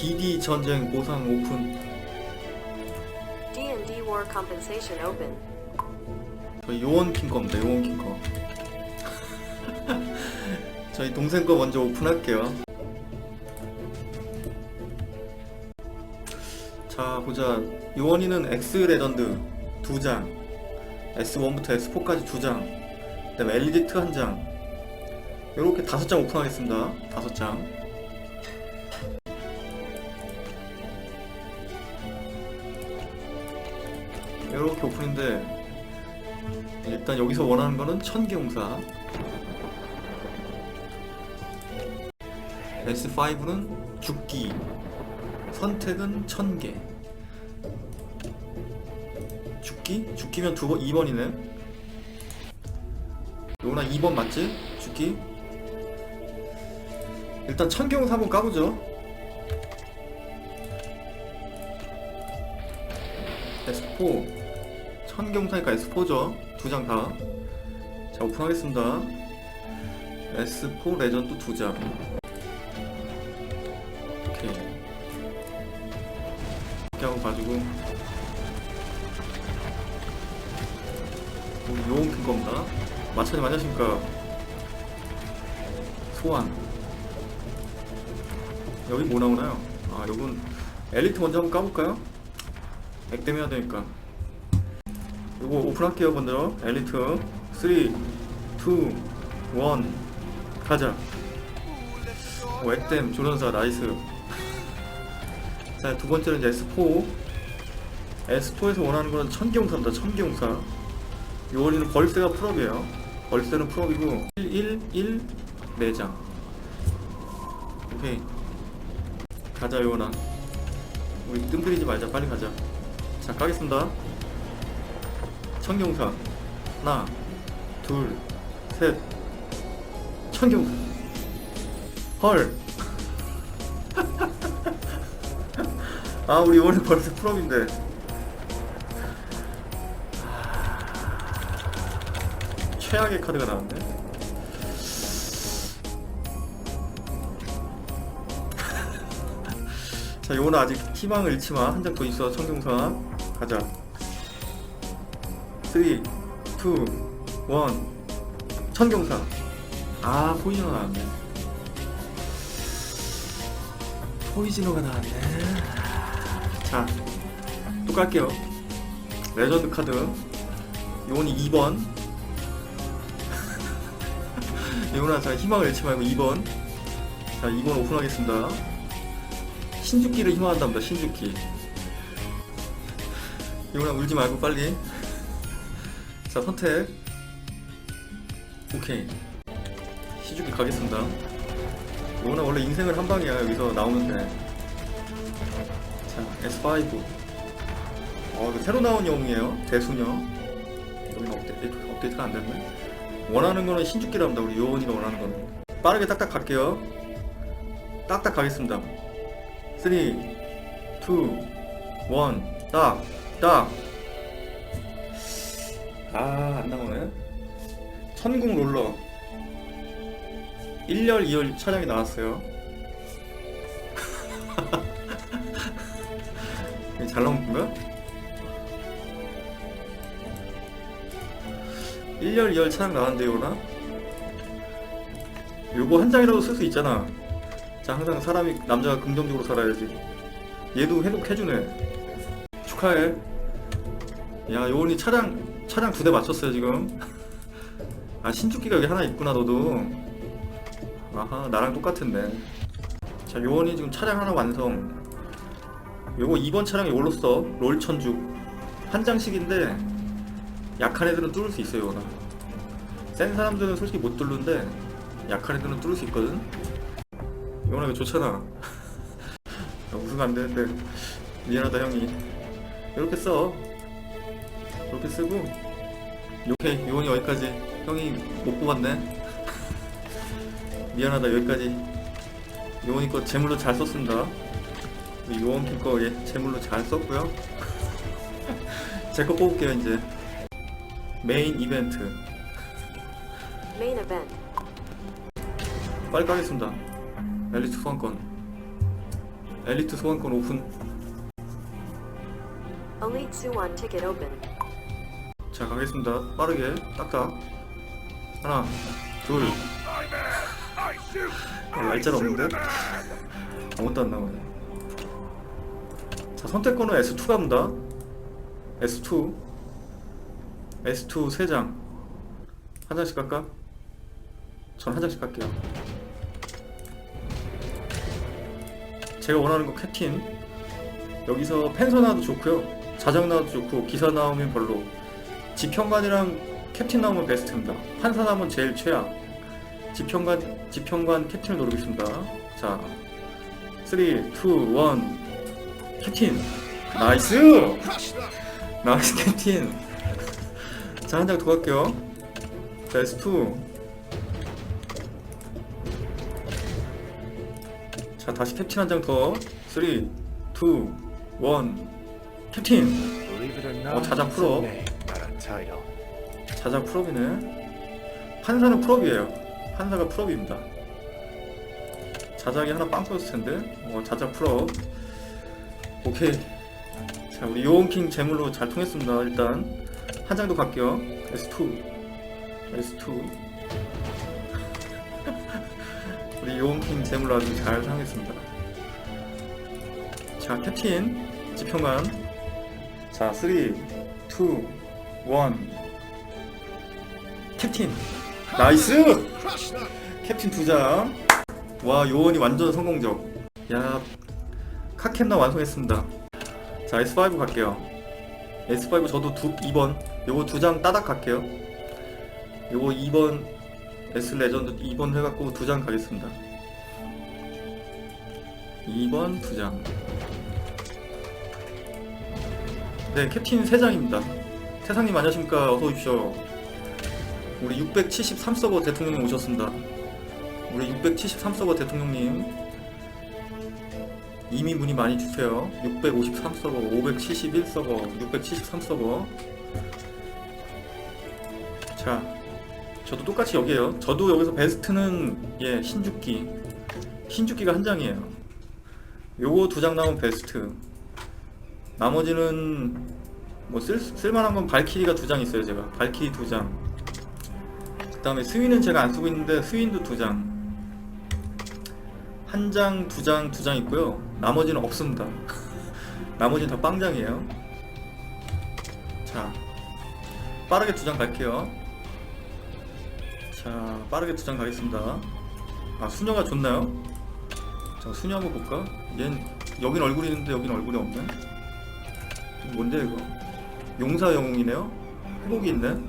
DD 전쟁 보상 오픈. D&D War Compensation Open. 저희 요원 킹 겁니다 요원 킹 거 저희 동생 거 먼저 오픈할게요. 자 보자. 요원이는 X 레전드 두 장 S1부터 S4까지 두 장 그 다음에 엘리디트 한장. 요렇게 다섯 장 오픈하겠습니다. 다섯 장 요렇게 오픈인데 일단 여기서 원하는 거는 천개용사. S5는 죽기. 선택은 천개. 죽기? 죽기면 두 번, 2번이네. 요거나 2번 맞지? 죽기? 일단 천개용사 한번 까보죠. S4 천경사니까 S4죠. 두 장 다. 자, 오픈하겠습니다. S4 레전드 두 장. 오케이. 이렇게 하고 가지고. 우리 요원 큰 겁니다. 마차님 안녕하십니까. 소환. 여기 뭐 나오나요? 아, 요건 엘리트 먼저 한번 까볼까요? 액땜 해야 되니까. 이거 오픈할게요 먼저 엘리트 3 2 1 가자. 오 액땜 조련사 나이스. 자 두번째는 이제 S4 S4에서 원하는 거는 천기용사입니다 천기용사. 요원이는 벌새가 풀업이에요. 벌새는 풀업이고 1 1 1 4장. 오케이. 가자 요원아. 우리 뜸들이지 말자. 빨리 가자. 자 가겠습니다 천경사. 하나 둘셋. 천경사. 헐. 아 우리 원래 벌써 풀업인데. 아, 최악의 카드가 나왔네. 자 요거는 아직 희망을 잃지마. 한장 더 있어. 천경사. 가자 3, 2, 1 천경사. 아 포이즈너가 나왔네. 포이즈너가 나왔네. 자또 깔게요. 레전드 카드. 요건이 2번. 요거는 자 희망을 잃지 말고 2번. 자 2번 오픈하겠습니다. 신죽기를 희망한답니다 신죽기 요거는 울지 말고 빨리 자 선택. 오케이. 시주기 가겠습니다. 이거는 원래 인생을 한 방이야 여기서 나오는데. 자 S5 어 이거 새로 나온 영웅이에요. 대수녀. 여기는 업데이트, 업데이트가 안 됐네. 원하는 거는 신죽기랍니다 우리 요원이가 원하는 거는 빠르게 딱딱 갈게요. 딱딱 가겠습니다. 3 2 1 딱! 딱! 아, 안 나오네. 천궁 롤러. 1열, 2열 차량이 나왔어요. 잘 나온 건가? 1열, 2열 차량 나왔는데, 요 나? 요거 한 장이라도 쓸 수 있잖아. 자, 항상 사람이, 남자가 긍정적으로 살아야지. 얘도 회복해주네. 축하해. 야, 요원이 차량, 차량 두 대 맞췄어요 지금. 아 신축기가 여기 하나 있구나 너도. 아하 나랑 똑같은데. 자 요원이 지금 차량 하나 완성. 요거 2번 차량이 올로 써. 롤천죽 한 장씩인데 약한 애들은 뚫을 수 있어요 요거는. 센 사람들은 솔직히 못 뚫는데 약한 애들은 뚫을 수 있거든. 요거는 이거 좋잖아. 야, 웃으면 안 되는데. 미안하다 형이. 이렇게 써. 이렇게 쓰고 오케이 요원이 여기까지. 형이 못 뽑았네. 미안하다 여기까지. 요원이 거 제물로 잘 썼습니다. 요원킴 거 예, 제물로 잘 썼고요. 제 거 뽑을게요 이제. 메인 이벤트. Main event. 빨리 까겠습니다. 엘리트 소환권. 엘리트 소환권 오픈. Elite Suwon ticket open. 자 가겠습니다. 빠르게. 딱딱. 하나 둘. 어, 날짜는 없는데? 아무것도 안 나오네. 자 선택권은 S2 갑니다. S2 S2 3장. 한 장씩 갈까? 전 한 장씩 갈게요. 제가 원하는 거 캡틴. 여기서 펜서 나와도 좋고요. 자정 나와도 좋고 기사 나오면 별로 지평관이랑 캡틴 나오면 베스트입니다. 판사 나오면 제일 최악. 지평관 지평관 캡틴을 노리겠습니다. 자 3, 2, 1 캡틴. 나이스! 나이스 캡틴. 자 한 장 더 갈게요. 자 S2 자 다시 캡틴 한 장 더. 3, 2, 1 캡틴. 어, 자자 풀어. Title. 자자 풀업이네 판사는 풀업이에요. 판사가 풀업입니다. 자작이 하나 빵 터졌을 텐데 어, 자자 풀업 오케이. 자 우리 요원킹 제물로 잘 통했습니다. 일단 한장더 갈게요. S2 S2 우리 요원킹 제물로 아주 잘 사용했습니다. 자 캡틴 지평관. 자 3, 2, 1 캡틴. 나이스! 캡틴 두장 와 요원이 완전 성공적. 야 카캡나 완성했습니다. 자 S5 갈게요. S5 저도 두 2번. 요거 두 장 따닥 갈게요. 요거 2번 S 레전드 2번 해갖고 두 장 가겠습니다. 2번 두장. 네 캡틴 3장입니다 태상님 안녕하십니까 어서 오십시오 우리 673서버 대통령님 오셨습니다. 우리 673서버 대통령님 이미 문의 많이 주세요. 653서버, 571서버, 673서버. 자, 저도 똑같이 여기에요. 저도 여기서 베스트는 예 신죽기, 신죽기가 한 장이에요. 요거 두 장 나오면 베스트. 나머지는 뭐 쓸, 쓸만한 건 발키리가 두 장 있어요 제가 발키리 두 장. 그 다음에 스윈은 제가 안 쓰고 있는데 스윈도 두 장. 한 장, 두 장, 두 장 있고요. 나머지는 없습니다. 나머지는 다 빵장이에요. 자, 빠르게 두 장 갈게요. 자, 빠르게 두 장 가겠습니다. 아, 수녀가 좋나요? 자, 수녀 한번 볼까? 얜, 여긴 얼굴이 있는데 여긴 얼굴이 없네? 뭔데, 이거? 용사 영웅이네요? 회복이 있네?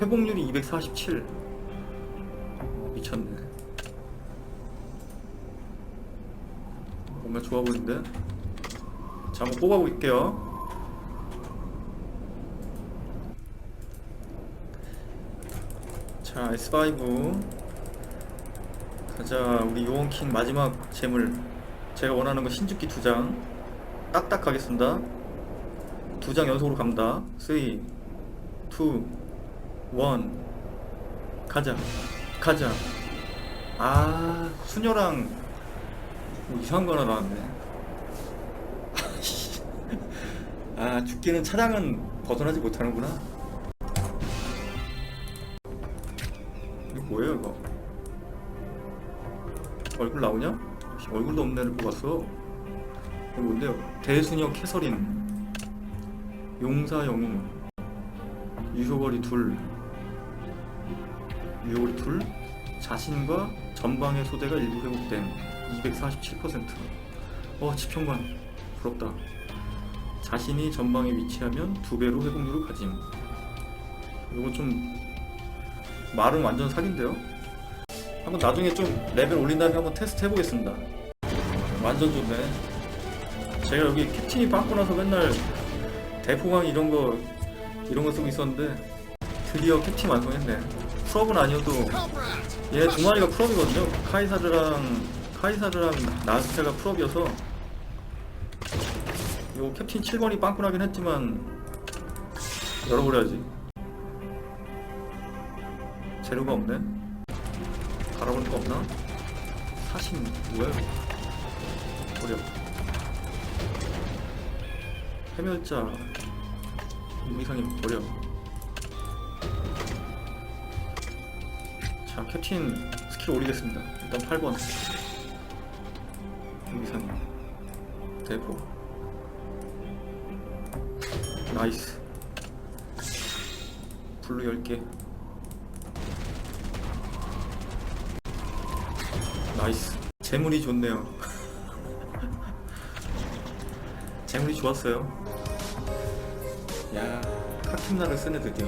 회복률이 247 미쳤네. 뭔가 좋아 보이는데? 자 한번 뽑아볼게요. 자 S5 가자 우리 요원킹 마지막 재물. 제가 원하는 거 신죽기 두 장. 딱딱 가겠습니다 두 장 연속으로 갑니다. 3 2 1 가자. 가자. 아 수녀랑 뭐 이상한 거 하나 나왔네. 아 죽기는 차량은 벗어나지 못하는구나. 이거 뭐예요 이거? 얼굴 나오냐? 씨, 얼굴도 없는 애를 뽑았어. 이거 뭔데요? 대수녀 캐서린 용사 영웅 유효거리 둘 유효거리 둘 자신과 전방의 소대가 일부 회복된 247%어 지평관 부럽다. 자신이 전방에 위치하면 두 배로 회복률을 가짐. 이거 좀 말은 완전 사기인데요? 한번 나중에 좀 레벨 올린 다음에 한번 테스트 해보겠습니다. 완전 좋네. 제가 여기 캡틴이 빵꾸 나서 맨날 대포강 이런 거 이런 거 쓰고 있었는데 드디어 캡틴 완성했네. 풀업은 아니어도 얘 두 마리가 풀업이거든요. 카이사르랑 카이사르랑 나스테가 풀업이어서 요 캡틴 7번이 빵꾸 나긴 했지만 열어버려야지. 재료가 없네. 갈아볼 거 없나? 사신 뭐야? 버려 해멸자. 무기상이 버려. 자 캡틴 스킬 올리겠습니다. 일단 8번. 무기상이. 대포. 나이스. 블루 10개. 나이스. 재물이 좋네요 좋았어요. 야 카kim나를 쓰네 드디어